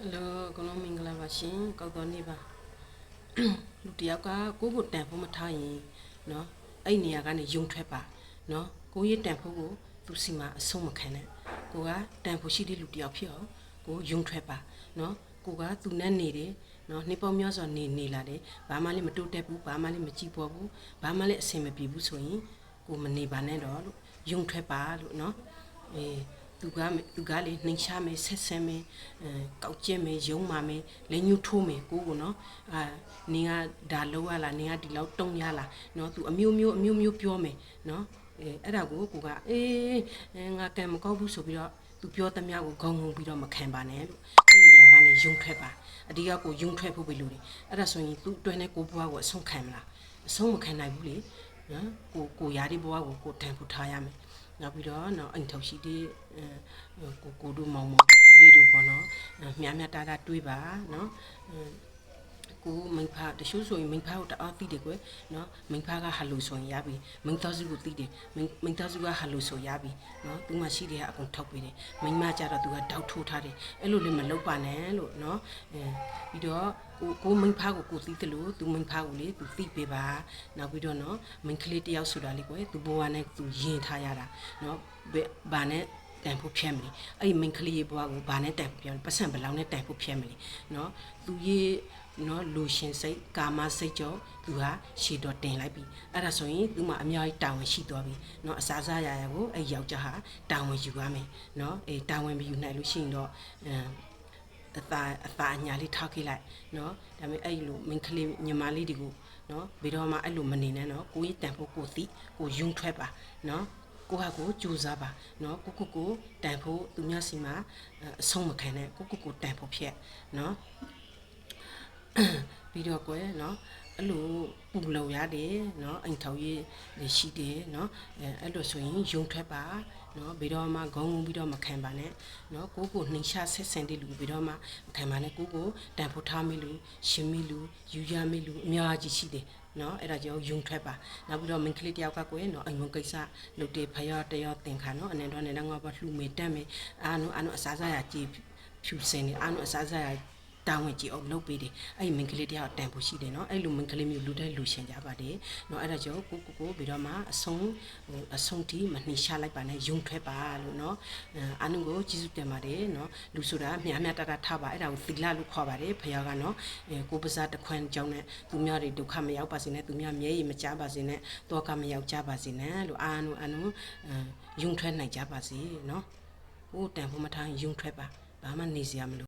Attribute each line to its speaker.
Speaker 1: ဟယ်လိုအကုန်လုံးမင်္ဂလာပါရှင်ကောက်တော်နေပါလူတစ်ယောက်ကကိုယ့်ကိုတန်ဖို့မထားရင်เนาะအဲ့နေရာကနေယုံထွက်ပါเนาะကိုယ့်ရဲ့တန်ဖို့ကိုသူစီမှာအဆုံးမခံနဲ့ကိုကတန်ဖို့ရှိတဲ့လူတစ်ယောက်ဖြစ်အောင်ကိုယုံထွက်ပါเนาะကိုကသူနဲ့နေတယ်နော်နှစ်ပေါင်းများစွာနေနေလာတယ်ဘာမှလည်းမတိုးတက်ဘူးဘာမှလည်းမကြည့်ပေါ်ဘူးဘာမှလည်းအဆင်မပြေဘူးဆိုရင်ကိုမနေပါနဲ့တော့လို့ယုံထွက်ပါလို့နော်အေး သူကသူကလေနှိမ်ရှာမယ်ဆက်ဆံမယ်အဲကောက်ကျက်မယ်ယုံမာမယ်လက်ညှိုးထိုးမယ်ကိုကိုနော်အာနင်ကဒါလောက်ရလားနင်ကဒီလောက်တုံရလားနော်သူအမျိုးမျိုးအမျိုးမျိုးပြောမယ်နော်အဲအဲ့ဒါကိုကိုကအေးငါကံမကောက်ဘူးဆိုပြီးတော့သူပြောသမျှကိုဂုံငုံပြီးတော့မခံပါနဲ့လို့အဲ့ဒီနေရာကနေယုံထွက်ပါအဓိကကိုယုံထွက်ဖို့ပဲလို့တယ်အဲ့ဒါဆိုရင်သူ့အတွင်းနဲ့ကိုဘွားကိုအဆုံးခံမလားအဆုံးမခံနိုင်ဘူးလေနော်ကိုကိုရားဒီဘွားကိုကိုတန်ဖို့ထားရမယ် နောက်ပြီးတော့နော်အိမ်ထောက်ရှိတဲ့အဲကိုကိုတို့မောင်မောင်ဦးလေးတို့ပေါ့နော်မြားမြားတာတာတွေးပါနော် ကိုမိဖတချို့ဆိုရင်မိဖကိုတအားသိတယ်ကွယ်နော်မိဖကဟာလို့ဆိုရင်ရပြီမိသားစုကိုသိတယ်မိသားစုကဟာလို့ဆိုရပြီနော်သူမှရှိတယ်ကအကုန်ထောက်ပေးတယ်မိမကြတော့သူကတောက်ထိုးထားတယ်အဲ့လိုလည်းမလုပ်ပါနဲ့လို့နော်အဲပြီးတော့ကိုကိုမိဖကိုကိုသိတယ်လို့သူမိဖကိုလေသူသိပေးပါနောက်ပြီးတော့နော်မိန်းကလေးတယောက်ဆိုတာလေကွယ်သူဘဝနဲ့သူယင်ထားရတာနော်ဘာနဲ့တန်ဖို့ဖြတ်မလို့အဲ့ဒီမိန်းကလေးရဲ့ဘဝကိုဘာနဲ့တန်ဖို့ဖြတ်မလဲပတ်စံဘလောင်နဲ့တန်ဖို့ဖြတ်မလို့နော်သူရဲ့ နော်လူရှင်စိတ်ကာမစိတ်ကြောသူဟာရှည်တော်တင်လိုက်ပြီအဲ့ဒါဆိုရင်သူမှအများကြီးတာဝန်ရှိသွားပြီနော်အစားစားရရကိုအဲ့ယောက်ျားဟာတာဝန်ယူရမယ်နော်အေးတာဝန်မယူနိုင်လို့ရှိရင်တော့အသာအသာအညာလေးထောက်ခဲ့လိုက်နော်ဒါပေမဲ့အဲ့လိုမင်းကလေးညီမလေးတွေကိုနော်ဘယ်တော့မှအဲ့လိုမနေနဲ့နော်ကိုကြီးတန်ဖို့ကိုသိကိုယုံထွက်ပါနော်ကိုကကိုကြိုးစားပါနော်ကိုကိုကိုတန်ဖို့သူများစီမှာအဆုံးမခံနဲ့ကိုကိုကိုတန်ဖို့ဖြစ်နော် ပြီးတော့ကွယ်နော်အဲ့လိုပူလုံရတယ်နော်အိမ်ထောင်ရေးရှိတယ်နော်အဲ့လိုဆိုရင်ယုံထွက်ပါနော်ဘီတော့မှဂုံငုံပြီးတော့မခံပါနဲ့နော်ကိုကိုနှိမ်ချဆက်ဆင်တဲ့လူဘီတော့မှမခံပါနဲ့ကိုကိုတန်ဖိုးထားမိလူရှင်မိလူယူရမိလူအများကြီးရှိတယ်နော်အဲ့ဒါကြောင့်ယုံထွက်ပါနောက်ပြီးတော့မင်းကလေးတယောက်ကကိုယ်နော်အိမ်မကိစ္စလုပ်တယ်ဖယောတယောတင်ခါနော်အနေတော်နဲ့ငါဘာလှူမေတက်မေအာနုအာနုအစားစားရကြည်ဖြူစင်နေအာနုအစားစားရ တောင်းဝင်ကြည့်အောင်လုပ်ပေးတယ်အဲ့ဒီမင်္ဂလိတယောက်တန်ဖို့ရှိတယ်နော်အဲ့လိုမင်္ဂလိမျိုးလူတဲ့လူရှင်ကြပါတယ်နော်အဲ့ဒါကြောင့်ကိုကိုကိုပြီးတော့မှအဆုံးဟိုအဆုံးတီမနှိရှာလိုက်ပါနဲ့ယုံထွက်ပါလို့နော်အာနုကိုကျေးဇူးတင်ပါတယ်နော်လူဆိုတာမြားမြားတတထားပါအဲ့ဒါကိုသီလလို့ခေါ်ပါတယ်ဖယောကနော်ကိုပစားတခွန်းကြောင်းနဲ့သူများတွေဒုက္ခမရောက်ပါစေနဲ့သူများမြဲရည်မကြပါစေနဲ့တောကမရောက်ကြပါစေနဲ့လို့အာနုအာနုယုံထွက်နိုင်ကြပါစေနော်ကိုတန်ဖို့မထားယုံထွက်ပါဘာမှနေစရာမလို